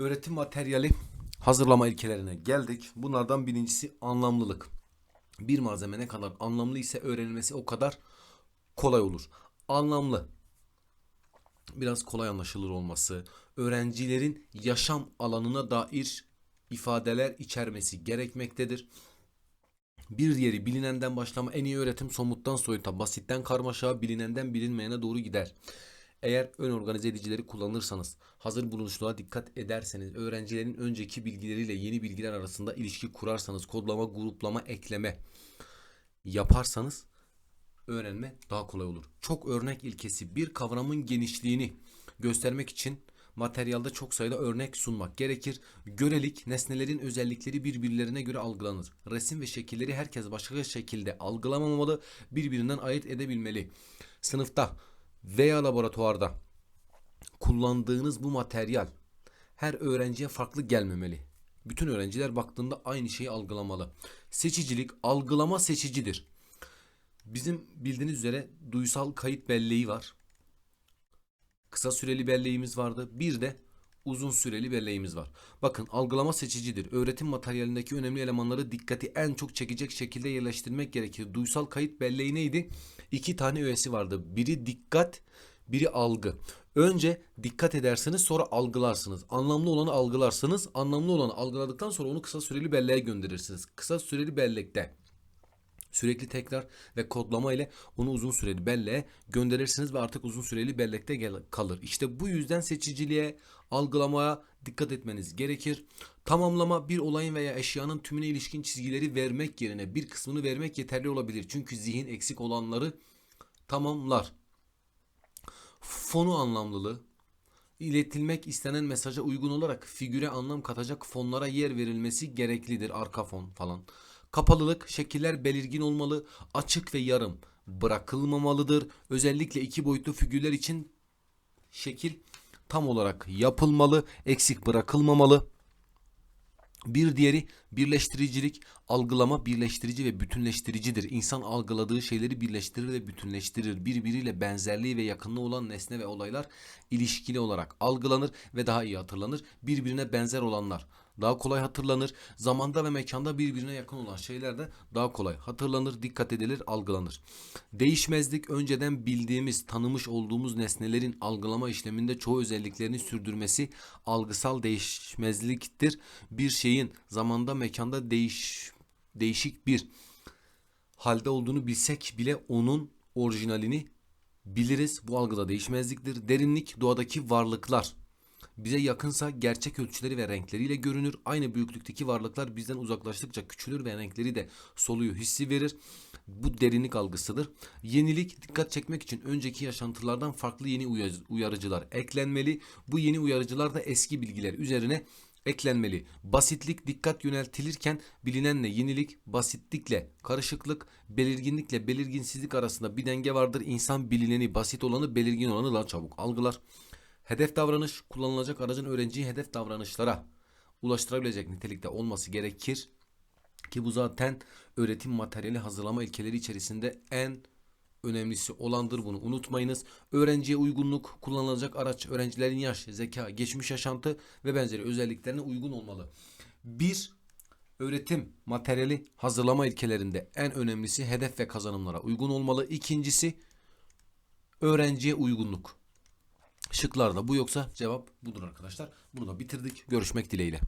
Öğretim materyali hazırlama ilkelerine geldik. Bunlardan birincisi anlamlılık. Bir malzeme ne kadar anlamlı ise öğrenilmesi o kadar kolay olur. Anlamlı. Biraz kolay anlaşılır olması, öğrencilerin yaşam alanına dair ifadeler içermesi gerekmektedir. Bir diğeri bilinenden başlama en iyi öğretim somuttan soyuta, basitten karmaşa, bilinenden bilinmeyene doğru gider. Eğer ön organize edicileri kullanırsanız, hazır bulunuşluğa dikkat ederseniz, öğrencilerin önceki bilgileriyle yeni bilgiler arasında ilişki kurarsanız, kodlama, gruplama, ekleme yaparsanız öğrenme daha kolay olur. Çok örnek ilkesi bir kavramın genişliğini göstermek için materyalde çok sayıda örnek sunmak gerekir. Görelik nesnelerin özellikleri birbirlerine göre algılanır. Resim ve şekilleri herkes başka şekilde algılamamalı, birbirinden ayırt edebilmeli. Sınıfta veya laboratuvarda kullandığınız bu materyal her öğrenciye farklı gelmemeli. Bütün öğrenciler baktığında aynı şeyi algılamalı. Seçicilik algılama seçicidir. Bizim bildiğiniz üzere duysal kayıt belleği var. Kısa süreli belleğimiz vardı. Bir de uzun süreli belleğimiz var. Bakın algılama seçicidir. Öğretim materyalindeki önemli elemanları dikkati en çok çekecek şekilde yerleştirmek gerekir. Duysal kayıt belleği neydi? İki tane öğesi vardı. Biri dikkat, biri algı. Önce dikkat edersiniz sonra algılarsınız. Anlamlı olanı algılarsınız. Anlamlı olanı algıladıktan sonra onu kısa süreli belleğe gönderirsiniz. Kısa süreli bellekte sürekli tekrar ve kodlama ile onu uzun süreli belleğe gönderirsiniz ve artık uzun süreli bellekte kalır. İşte bu yüzden seçiciliğe, algılamaya dikkat etmeniz gerekir. Tamamlama bir olayın veya eşyanın tümüne ilişkin çizgileri vermek yerine bir kısmını vermek yeterli olabilir. Çünkü zihin eksik olanları tamamlar. Fonu anlamlılığı iletilmek istenen mesaja uygun olarak figüre anlam katacak fonlara yer verilmesi gereklidir. Arka fon falan. Kapalılık, şekiller belirgin olmalı, açık ve yarım bırakılmamalıdır. Özellikle iki boyutlu figürler için şekil tam olarak yapılmalı, eksik bırakılmamalı. Bir diğeri birleştiricilik, algılama birleştirici ve bütünleştiricidir. İnsan algıladığı şeyleri birleştirir ve bütünleştirir. Birbiriyle benzerliği ve yakınlığı olan nesne ve olaylar ilişkili olarak algılanır ve daha iyi hatırlanır. Birbirine benzer olanlar daha kolay hatırlanır. Zamanda ve mekanda birbirine yakın olan şeyler de daha kolay hatırlanır, dikkat edilir, algılanır. Değişmezlik önceden bildiğimiz, tanımış olduğumuz nesnelerin algılama işleminde çoğu özelliklerini sürdürmesi algısal değişmezliktir. Bir şeyin zamanda mekanda değiş değişik bir halde olduğunu bilsek bile onun orijinalini biliriz. Bu algıda değişmezliktir. Derinlik doğadaki varlıklar bize yakınsa gerçek ölçüleri ve renkleriyle görünür. Aynı büyüklükteki varlıklar bizden uzaklaştıkça küçülür ve renkleri de soluyor hissi verir. Bu derinlik algısıdır. Yenilik dikkat çekmek için önceki yaşantılardan farklı yeni uyar- uyarıcılar eklenmeli. Bu yeni uyarıcılar da eski bilgiler üzerine eklenmeli. Basitlik dikkat yöneltilirken bilinenle yenilik, basitlikle karışıklık, belirginlikle belirginsizlik arasında bir denge vardır. İnsan bilineni, basit olanı, belirgin olanı daha çabuk algılar. Hedef davranış kullanılacak aracın öğrenciyi hedef davranışlara ulaştırabilecek nitelikte olması gerekir. Ki bu zaten öğretim materyali hazırlama ilkeleri içerisinde en önemlisi olandır bunu unutmayınız. Öğrenciye uygunluk, kullanılacak araç, öğrencilerin yaş, zeka, geçmiş yaşantı ve benzeri özelliklerine uygun olmalı. Bir öğretim materyali hazırlama ilkelerinde en önemlisi hedef ve kazanımlara uygun olmalı. İkincisi öğrenciye uygunluk. Şıklarda bu yoksa cevap budur arkadaşlar. Bunu da bitirdik. Görüşmek dileğiyle.